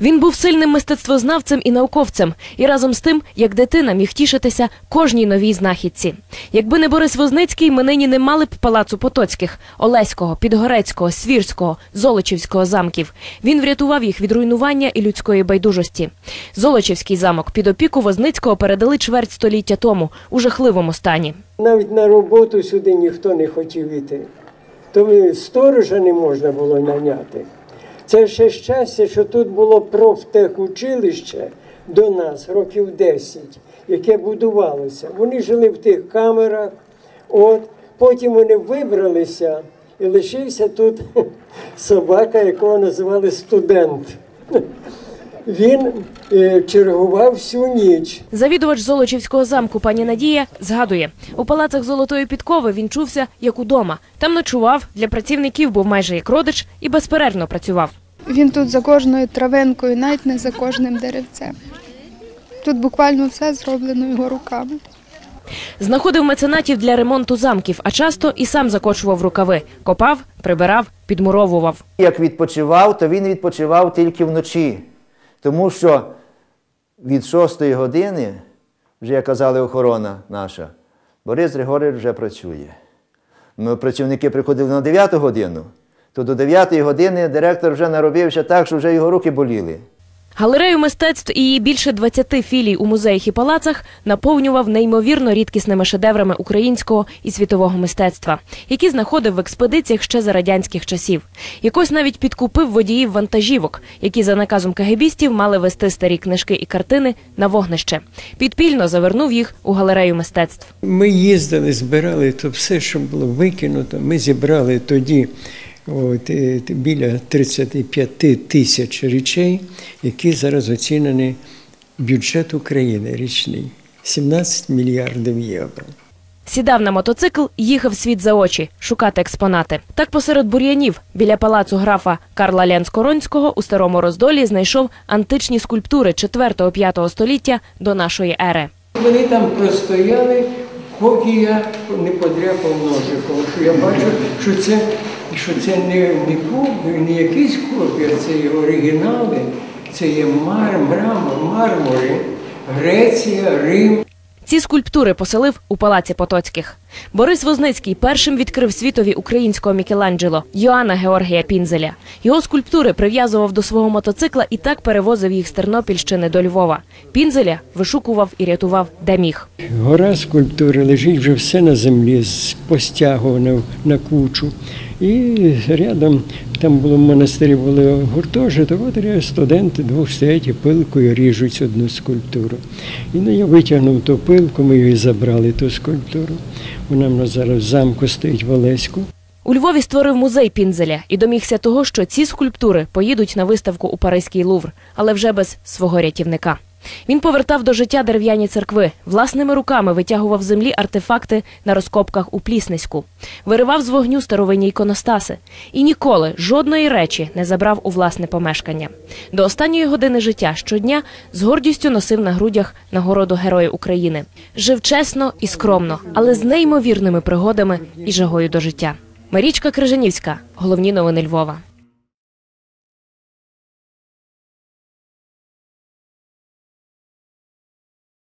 Він був сильним мистецтвознавцем і науковцем, і разом з тим, як дитина, міг тішитися кожній новій знахідці. Якби не Борис Возницький, ми нині не мали б палацу Потоцьких, Олеського, Підгорецького, Свірського, Золочівського замків. Він врятував їх від руйнування і людської байдужості. Золочівський замок під опіку Возницького передали чверть століття тому у жахливому стані. Навіть на роботу сюди ніхто не хотів іти. То сторожа не можна було наняти. Це ще щастя, що тут було профтехучилище до нас років 10, яке будувалося. Вони жили в тих камерах, от, потім вони вибралися і лишився тут собака, якого називали студент. Він е, чергував всю ніч. Завідувач Золочівського замку пані Надія згадує, у палацах Золотої підкови він чувся як удома. Там ночував, для працівників був майже як родич і безперервно працював. Він тут за кожною травинкою, навіть не за кожним деревцем. Тут буквально все зроблено його руками. Знаходив меценатів для ремонту замків, а часто і сам закочував рукави, копав, прибирав, підмуровував. Як відпочивав, то він відпочивав тільки вночі. Тому що від 6 години, вже як казали охорона наша, Борис Григорович вже працює. Ми працівники приходили на 9 годину, то до 9 години директор вже наробився так, що вже його руки боліли. Галерею мистецтв і її більше 20 філій у музеях і палацах наповнював неймовірно рідкісними шедеврами українського і світового мистецтва, які знаходив в експедиціях ще за радянських часів. Якось навіть підкупив водіїв вантажівок, які за наказом кагебістів мали вести старі книжки і картини на вогнище. Підпільно завернув їх у галерею мистецтв. Ми їздили, збирали то все, що було викинуто. Ми зібрали тоді от, е, біля 35 тисяч речей, які зараз оцінені бюджет України річний 17 мільярдів євро. Сідав на мотоцикл, їхав світ за очі, шукати експонати. Так посеред бур'янів біля палацу графа Карла Ленскоронського у старому роздолі знайшов античні скульптури 4-5 століття до нашої ери. Вони там простояли, поки я не подряпав ножиком, що я бачу, що це, що це не, не, копія, не якийсь копії, це є оригінали, це є мар, мрамор, мармури, Греція, Рим. Ці скульптури поселив у палаці Потоцьких. Борис Возницький першим відкрив світові українського Мікеланджело Йоанна Георгія Пінзеля. Його скульптури прив'язував до свого мотоцикла і так перевозив їх з Тернопільщини до Львова. Пінзеля вишукував і рятував, де міг. Гора скульптури лежить вже все на землі, постягуване на кучу. І рядом там було в монастирі були гуртожиток, от студенти двох стоять і пилкою ріжуть одну скульптуру. І ну, я витягнув ту пилку, ми її забрали, ту скульптуру. Вона в зараз замку стоїть в. У Львові створив музей Пінзеля і домігся того, що ці скульптури поїдуть на виставку у Паризький Лувр, але вже без свого рятівника. Він повертав до життя дерев'яні церкви, власними руками витягував землі артефакти на розкопках у Плісниську, виривав з вогню старовинні іконостаси і ніколи жодної речі не забрав у власне помешкання. До останньої години життя щодня з гордістю носив на грудях нагороду Героя України. Жив чесно і скромно, але з неймовірними пригодами і жагою до життя. Марічка Крижанівська, головні новини Львова.